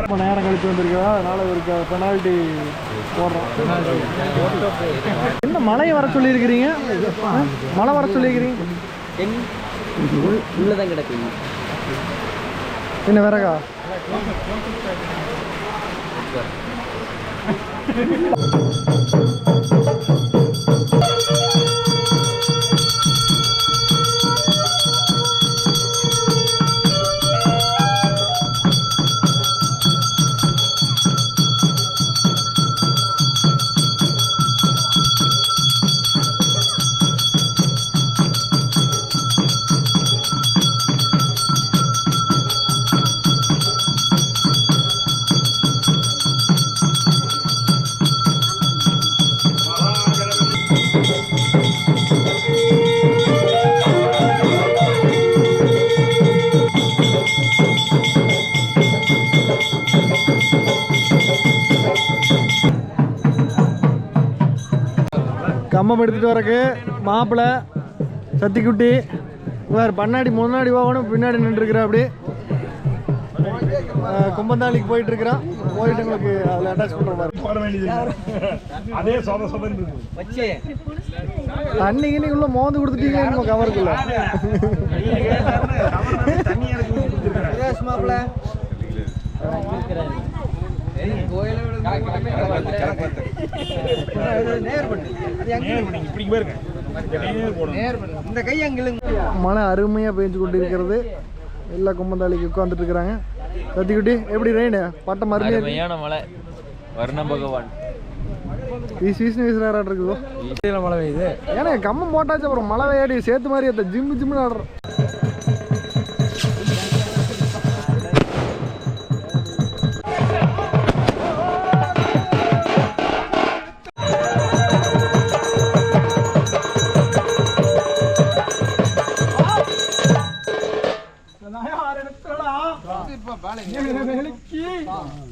ரொம்ப நேரம் கழிச்சு வந்திருக்கா அதனால இவருக்கு பெனால்ட்டி போடுறோம். என்ன மழையை வர சொல்லியிருக்கிறீங்க? மழை வர சொல்லியிருக்கிறீங்க? உள்ளதான் கிடக்கு என்ன விறகா? கம்பம் எடுத்துட்டு வரக்கு. மாப்பிள்ளை சத்திக்குட்டி வேறு பன்னாடி முன்னாடி போகணும் பின்னாடி நின்றுருக்குறா அப்படி. கும்பந்தாளிக்கு போயிட்டு இருக்கிறான் போயிட்டு உங்களுக்கு அதில் அட்டாச் பண்ணுற மாதிரி. அதே சொத உள்ள மோந்து கொடுத்துட்டீங்களே நம்ம கவருக்குள்ள. மாப்பிள்ள நேர் பண்ணு மழை அருமையாக பெஞ்சு கொண்டு இருக்கிறது எல்லா கும்பந்தாளிக்கு உட்காந்துட்டு இருக்கிறாங்க. சத்திக்குட்டி எப்படி ரெயின்? பட்டம் அருமையான மலை வர்ண பகவான். வீசு வீசுறாராட்டு இருக்குதோ மழை பெய்யுது. ஏன்னா கம்மம் போட்டாச்சு அப்புறம் மழை வேடி சேர்த்து மாதிரி ஜிம்மு ஜிம்முன்னு ஆடுறோம்.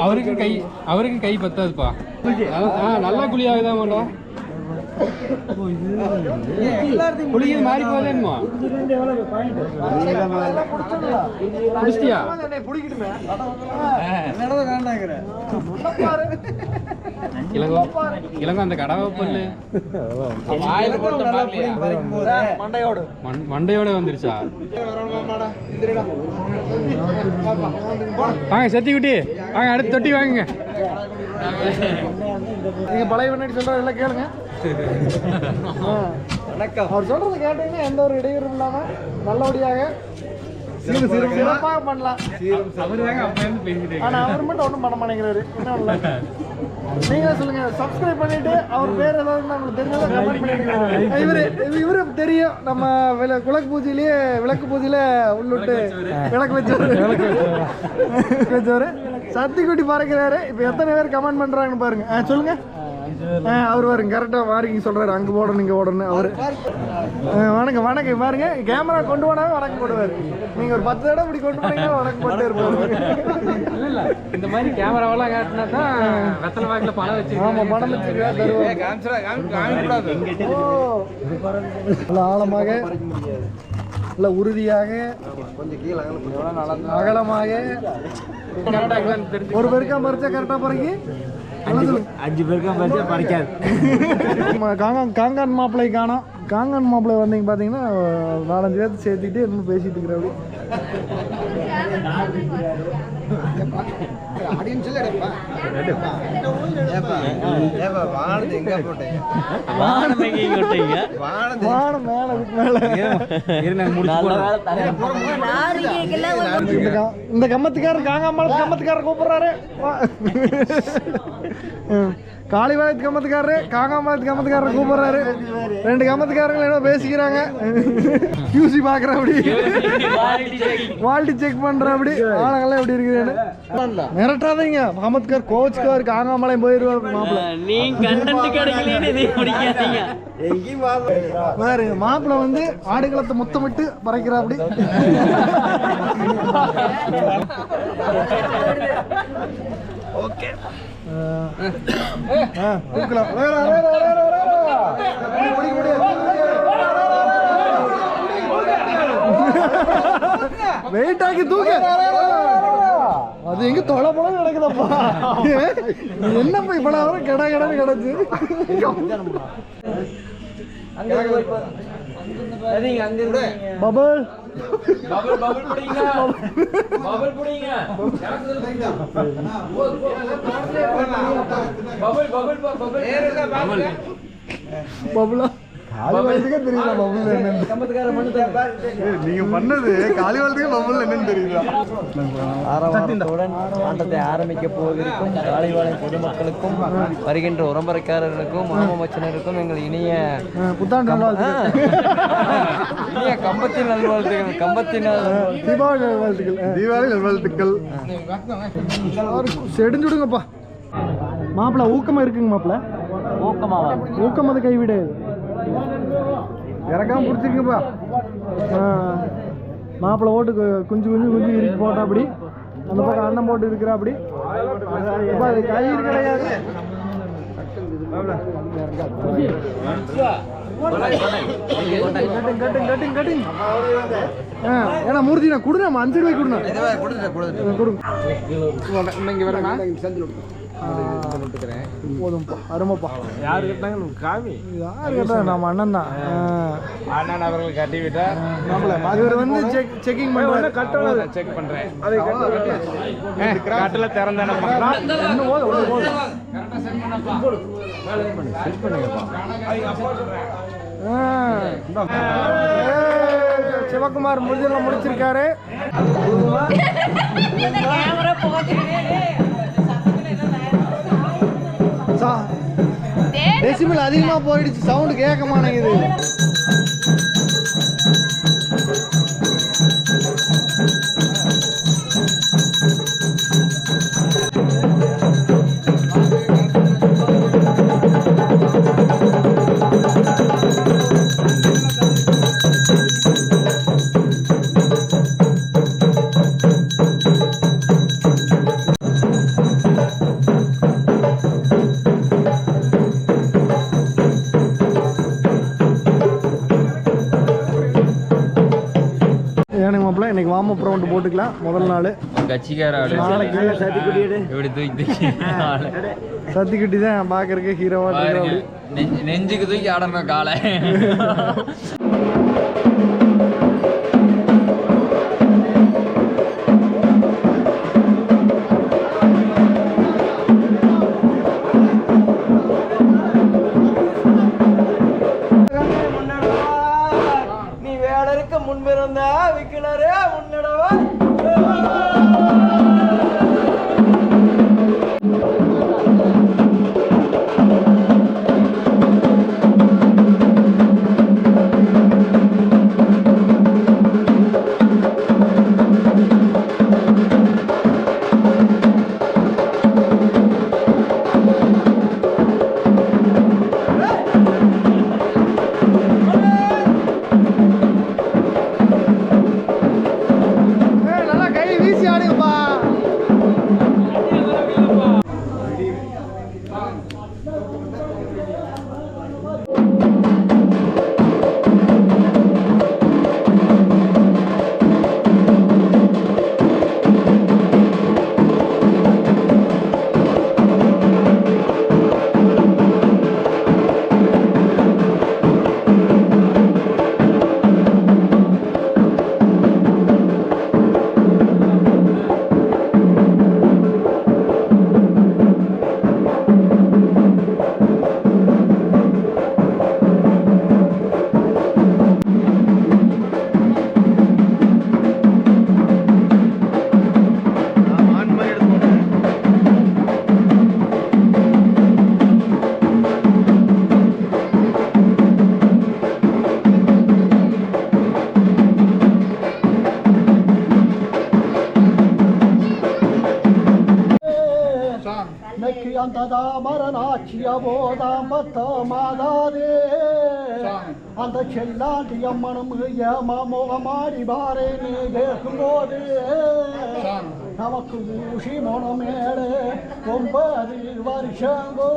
அவருக்கு கை அவருக்கு கை பத்தாதுப்பா. நல்லா குழியாகுதா மாட்டோம் மாறி போதேன்மா பிடிக்கட்டுமே இளங்கோ இளங்கோ அந்த கடவை பல்லு. மண்டையோடு. மண்- மண்டையோட வந்துருச்சா? வாங்க சத்தி குட்டி வாங்க அடுத்து தொட்டி வாங்குங்க. நீங்க பழைய பின்னாடி சொல்றது எல்லாம் கேளுங்க. ஆ. அவர் சொல்றது கேட்டீங்கன்னா எந்த ஒரு இடையூறும் இல்லாம நல்லபடியாக சிறு சிறு சிறப்பாக பண்ணலாம். பேசிட்டு ஆனா அவர் மட்டும் ஒன்றும் பண்ண மாட்டேங்கிறாரு. என்ன இல்ல. நீங்களே சொல்லுங்க. சப்ஸ்கிரைப் பண்ணிட்டு அவர் பேர் ஏதாவது நம்மளுக்கு தெரிஞ்சதா கமெண்ட் பண்ணிருக்காரு இவரு இவரு தெரியும். நம்ம விளக்கு பூஜையிலேயே விளக்கு பூஜையில உள்ளுட்டு விளக்கு வச்சவரு. விளக்கு வச்சவரு. சத்திக்குட்டி பறக்கிறாரு. இப்போ எத்தனை பேர் கமெண்ட் பண்றாங்கன்னு பாருங்க. சொல்லுங்க. அவர் பாருங்க கரெக்டா மாறிங்க சொல்றாரு. அங்க போடணும் இங்க போடணும் அவரு. வணக்கம் வணக்கம் பாருங்க. கேமரா கொண்டு போனாவே வணக்கம் போடுவாரு. நீங்க ஒரு பத்து தடவை இப்படி கொண்டு போனீங்கன்னா வணக்கம் போட்டே இருப்பாரு. இல்ல இல்ல. இந்த மாதிரி கேமராவெல்லாம் காட்டினா தான் வெத்தலை வாக்கில் பணம் வச்சு ஆமா பணம் வச்சிருக்கா தருவாங்க ஓ. நல்ல ஆழமாக நல்ல உறுதியாக அகலமாக. ஒரு பேருக்கா பறிச்சா கரெக்டா பறக்கி அஞ்சு பேருக்கும் பறிச்சா பறிக்காது. காங்கான் காங்கான் மாப்பிள்ளை காணோம் காங்கான் மாப்பிள்ளை வந்தீங்க பார்த்தீங்கன்னா நாலஞ்சு பேர்த்து சேர்த்துக்கிட்டு இன்னும் பேசிட்டு வானம் மேல இந்த கம்மத்துக்காரர் காங்காமலத்து கம்மத்துக்காரர் கூப்பிடுறாரு. காளிவாயத்து கம்மத்துக்காரரு காங்காமலத்து கம்மத்துக்காரர் கூப்பிடுறாரு. ரெண்டு கம்மத்துக்காரங்க ஏதோ பேசிக்கிறாங்க. கியூசி பாக்குற அப்படி. குவாலிட்டி செக் பண்ற அப்படி. ஆளுங்கெல்லாம் எப்படி இருக்குதுன்னு மிரட்டாதீங்க அகமத்கார் கோச்சுக்கார் காங்காமலையும் போயிருவார் மாப்பிள்ள பாரு மாப்பிள்ள வந்து ஆடுகளத்தை முத்தமிட்டு பறைக்கிற அப்படி ஓகே வேற, வேற, வேற, வேற. வெயிட் ஆக்கி தூக்க. அது எங்க தொலை போல நடக்குதப்பா என்னப்பா இப்ப நான் கடை கடை கிடச்சு பபல். பபுலா? நீங்க பண்ணது காலிவாளத்துக்கு பபுல் என்னன்னு தெரியல ஆரவாரத்துடன் ஆட்டத்தை ஆரம்பிக்க போவதற்கும் காலைவாழை பொதுமக்களுக்கும் வருகின்ற உறம்பரைக்காரர்களுக்கும் மாம மச்சனருக்கும் எங்கள் இனிய புத்தாண்டு நல்வாழ்த்துக்கள். இனிய கம்பத்தின் நல்வாழ்த்துகள் கம்பத்தின் தீபாவளி நல்வாழ்த்துக்கள். தீபாவளி நல்வாழ்த்துக்கள். செடிஞ்சுடுங்கப்பா. மாப்பிள்ள ஊக்கமா இருக்குங்க மாப்பிள்ள ஊக்கமாவா? ஊக்கம் அது கைவிடு இறக்காம பிடிச்சிருங்கப்பா மாப்பிள்ளை ஓட்டு குஞ்சு குஞ்சு குஞ்சு இறுக்கி போட்டா அப்படி. அந்த பக்கம் அண்ணன் போட்டு இருக்கிறா அப்படி. கயிறு கிடையாது ஏன்னா மூர்த்தி நான் கொடுங்க அஞ்சு ரூபாய்க்கு கொடுங்க கொடுங்க போதும்ப்பா அருமைப்பா. யாரு கட்டினாங்க காமி. யார் கேட்டா நம்ம அண்ணன் தான். அண்ணன் அவர்கள் கட்டி விட்டா இவர் வந்து செக் செக்கிங் பண்ணுவார் கட்டணும் செக் பண்றேன். அதை கட்டில திறந்தேன் இன்னும் போதும் ஒன்று போதும். ஏய், சிவகுமார் முடிஞ்செல்லாம் முடிச்சிருக்காரு. சா- டெசிபிள் அதிகமா போயிடுச்சு. சவுண்ட் கேட்க மாட்டேங்குது. இன்னைக்கு வார்ம் அப் ரவுண்டு போட்டுக்கலாம். முதல் நாள். கட்சிக்கார இப்படி தூக்கி. சத்திக்குட்டி தான் பார்க்கறதுக்கு ஹீரோவா நெஞ்சுக்கு தூக்கி ஆடணும் காலை. தாமரனாட்சிய போதாம்பத்த மாதாதே அந்த செல்லாண்டி அம்மனும் ஏமாமுகமாடி பாரே நீ கேட்கும்போது நமக்கு ஊசி மனமேடு ஒன்பது வருஷங்கோ.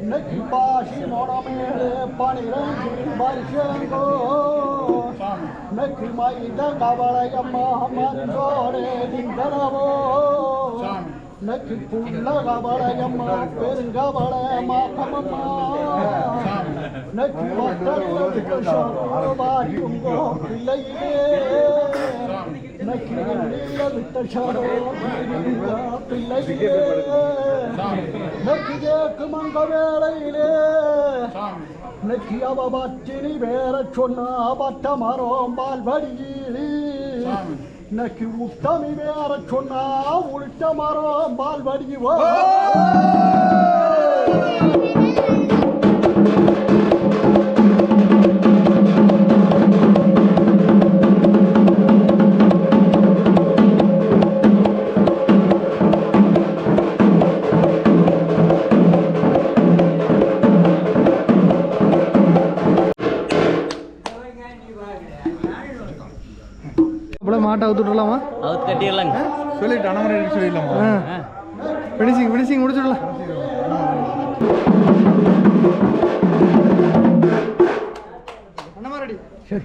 இன்னைக்கு பாசி மனமேடு பனிரெண்டு வருஷங்கோ. இன்னைக்கு மைந்த கவலையம்மா மருந்தோடு திங்களவோ. இன்னைக்கு புள்ள கவலையம்மா பெருங்கவலையம்மா அம்மம்மா இன்னைக்கு வாரியுங்கோ பிள்ளையே இன்னைக்கு நீல விட்ட சரோ பிள்ளையே இன்னைக்கு கேட்கும் அந்த வேளையிலே இன்னைக்கு அவ பட்டினி வேற சொன்னா பட்ட மரம் பால்வடியில் இன்னைக்கு உத்தமி வேற சொன்னா உள்ட்ட மரம் பால் வடிவா மாட்டை அவுத்துட்டுலாமா? அவுத்து கட்டிடலாங்க. சொல்லிட்டு அனமரை சொல்லிடலாமா? ஃபினிஷிங் ஃபினிஷிங் முடிச்சுடலாம். அண்ணா ரெடி. சரி.